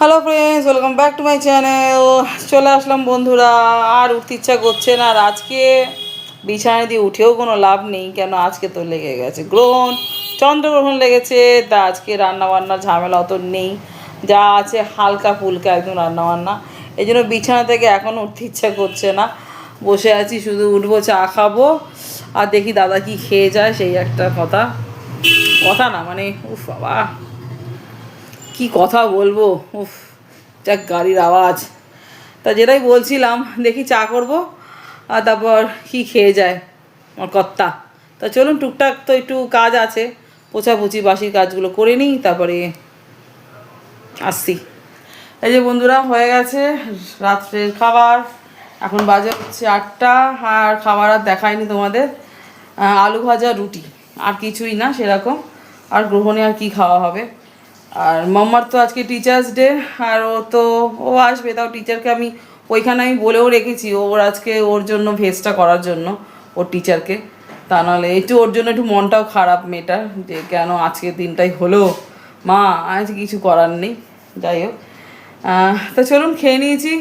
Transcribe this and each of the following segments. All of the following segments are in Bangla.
Hello friends welcome back to my channel চলে আসলাম বন্ধুরা, আর উঠতে ইচ্ছা করছে না, আর আজকে বিছানা দিয়ে উঠেও কোনো লাভ নেই, কেন আজকে তো লেগে গেছে। গ্রহণ, চন্দ্রগ্রহণ লেগেছে, তা আজকে রান্না বান্নার ঝামেলা অত নেই। যা আছে হালকা ফুলকা একদম রান্না বান্না এই জন্য বিছানা থেকে এখন উঠতে ইচ্ছা করছে না। বসে আছি, শুধু উঠবো, চা খাব, আর দেখি দাদা কি খেয়ে যায়, সেই একটা কথা। কথা না মানে উফ বাবা। কি কথা বলব? উফ, যাক গাড়ির আওয়াজ। তা যেটাই বলছিলাম, দেখি চা করব, আর তারপর কি খেয়ে যায় আমার কর্তা। তা চলুন, টুকটাক তো একটু কাজ আছে, পোছাপুছি বাসির কাজগুলো করে নিই, তারপরে আসছি। এই যে বন্ধুরা, হয়ে গেছে রাত্রের খাবার। এখন বাজে হচ্ছে আটটা, আর খাবার আর দেখায়নি তোমাদের। আলু ভাজা রুটি, আর কিছুই না সেরকম। আর গ্রহণে আর কি খাওয়া হবে? আর মাম্মার তো আজকে টিচার্স ডে আর ও তো, ও আসবে, তাও টিচারকে আমি ওইখানে আমি বলেও রেখেছি, ওর আজকে ওর জন্য ভেস্টটা করার জন্য, ওর টিচারকে তা নাহলে একটু ওর জন্য একটু মনটাও খারাপ মেয়েটার যে কেন আজকের দিনটাই হলো। মা, আজ কিছু করার নেই, যাই হোক। তো চলুন খেয়ে নিয়েছি।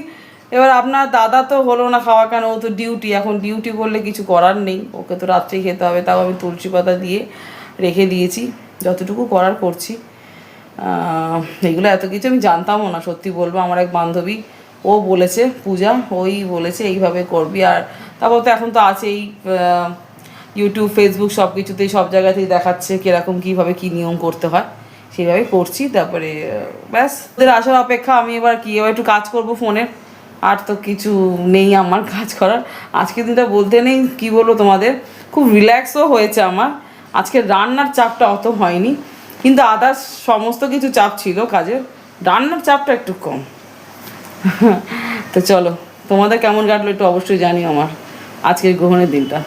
এবার আপনার দাদা তো হলো না খাওয়া কেন, ও তো ডিউটি এখন ডিউটি করলে কিছু করার নেই, ওকে তো রাত্রেই খেতে হবে, তাও আমি তুলসী পাতা দিয়ে রেখে দিয়েছি, যতটুকু করার করছি। এগুলো এত কিছু আমি জানতামও না, সত্যি বলব। আমার এক বান্ধবী, ও বলেছে, পূজা, ওই বলেছে, এইভাবে করবি। আর তারপর তো এখন তো আছেই ইউটিউব ফেসবুক সব কিছুতেই সব জায়গাতেই দেখাচ্ছে কীরকম, কীভাবে কী নিয়ম করতে হয়। সেইভাবে করছি, তারপরে ব্যাস। ওদের আসার অপেক্ষা, আমি এবার কি, এবার একটু কাজ করব ফোনে। আর তো কিছু নেই আমার কাজ করার। আজকে দিনটা বলতে নেই, কি বলব তোমাদের? খুব রিল্যাক্সও হয়েছে আমার। আজকে রান্নার চাপটা অত হয়নি। কিন্তু আদার্স সমস্ত কিছু চাপ ছিল কাজের। রান্নার চাপটা একটু কম। তো চলো তোমাদের কেমন কাটলো একটু অবশ্যই জানি আমার আজকের গ্রহণের দিনটা।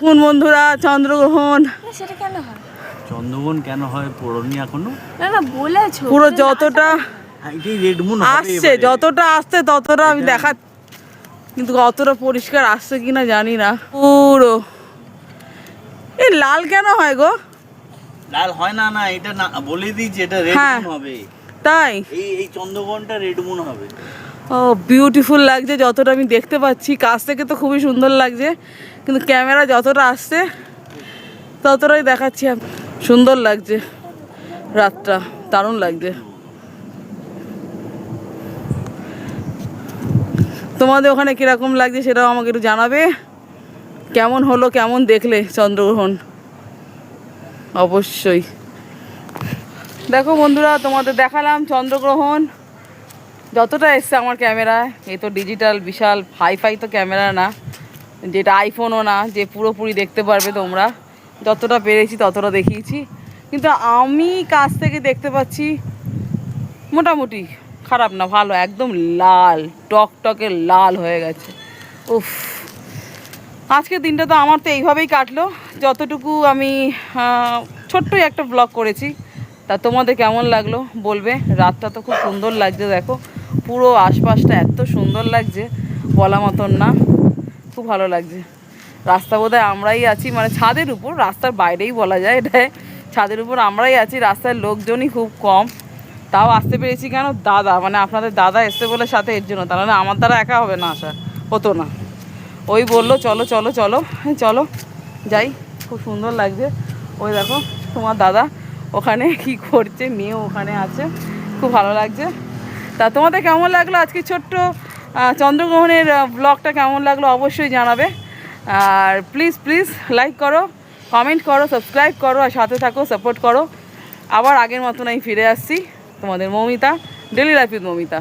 কোন বন্ধুরা চন্দ্রগ্রহণ? সেটা কেন হয়? চন্দ্রগ্রহণ কেন হয় পড়নি এখনও? না না বলেছ। পুরো যতটা হ্যাঁ, রেড মুন আসছে যতটা আসছে ততটা আমি দেখা কিন্তু অতটা পরিষ্কার আসছে কিনা জানি না। পুরো। এই লাল কেন হয় গো? লাল হয় না না এটা না বলে দিয়েছি এটা রেড হ্যাঁ। মুন হবে। তাই? এই এই চন্দ্রগ্রহণটা রেড মুন হবে। ও বিউটিফুল লাগছে যতটা আমি দেখতে পাচ্ছি। কাছ থেকে তো খুবই সুন্দর লাগছে কিন্তু ক্যামেরা যতটা আসছে ততটাই দেখাচ্ছি সুন্দর লাগছে রাতটা দারুণ লাগছে। তোমাদের ওখানে কীরকম লাগছে সেটাও আমাকে একটু জানাবে। কেমন হলো কেমন দেখলে চন্দ্রগ্রহণ? অবশ্যই। দেখো বন্ধুরা, তোমাদের দেখালাম চন্দ্রগ্রহণ। যতটা এসছে আমার ক্যামেরায়, এ তো ডিজিটাল বিশাল হাই ফাই তো ক্যামেরা না। যেটা আইফোনও না, যে পুরোপুরি দেখতে পারবে তোমরা। যতটা পেরেছি ততটা দেখিয়েছি। কিন্তু আমি কাছ থেকে দেখতে পাচ্ছি, মোটামুটি খারাপ না, ভালো, একদম লাল টক টকে লাল হয়ে গেছে। উফ। আজকের দিনটা তো আমার তো এইভাবেই কাটলো। যতটুকু আমি ছোট্টই একটা ব্লগ করেছি, তা তোমাদের কেমন লাগল বলবে? রাতটা তো খুব সুন্দর লাগছে, দেখো। পুরো আশপাশটা এত সুন্দর লাগছে, বলা মতন না। খুব ভালো লাগছে। রাস্তা বোধহয় আমরাই আছি মানে ছাদের উপর, রাস্তার বাইরেই বলা যায় এটা ছাদের উপর আমরাই আছি, রাস্তার লোকজনই খুব কম। তাও আসতে পেরেছি কেন? দাদা মানে আপনাদের দাদা এসছে বলে সাথে এর জন্য, তাহলে আমার দ্বারা একা হবে না আসা হতো না। ওই বলল, চলো চলো চলো চলো, যাই। খুব সুন্দর লাগছে। ওই দেখো, তোমার দাদা ওখানে কি করছে, মেয়ে ওখানে আছে, খুব ভালো লাগছে। তা তোমাদের কেমন লাগল আজকে ছোট্ট চন্দ্রগ্রহণের ব্লগটা কেমন লাগল অবশ্যই জানাবে। আর প্লিজ প্লিজ লাইক করো কমেন্ট করো সাবস্ক্রাইব করো, আর সাথে থাকো সাপোর্ট করো। আবার আগের মতন আমি ফিরে আসছি। তোমাদের Moumita daily life with Moumita.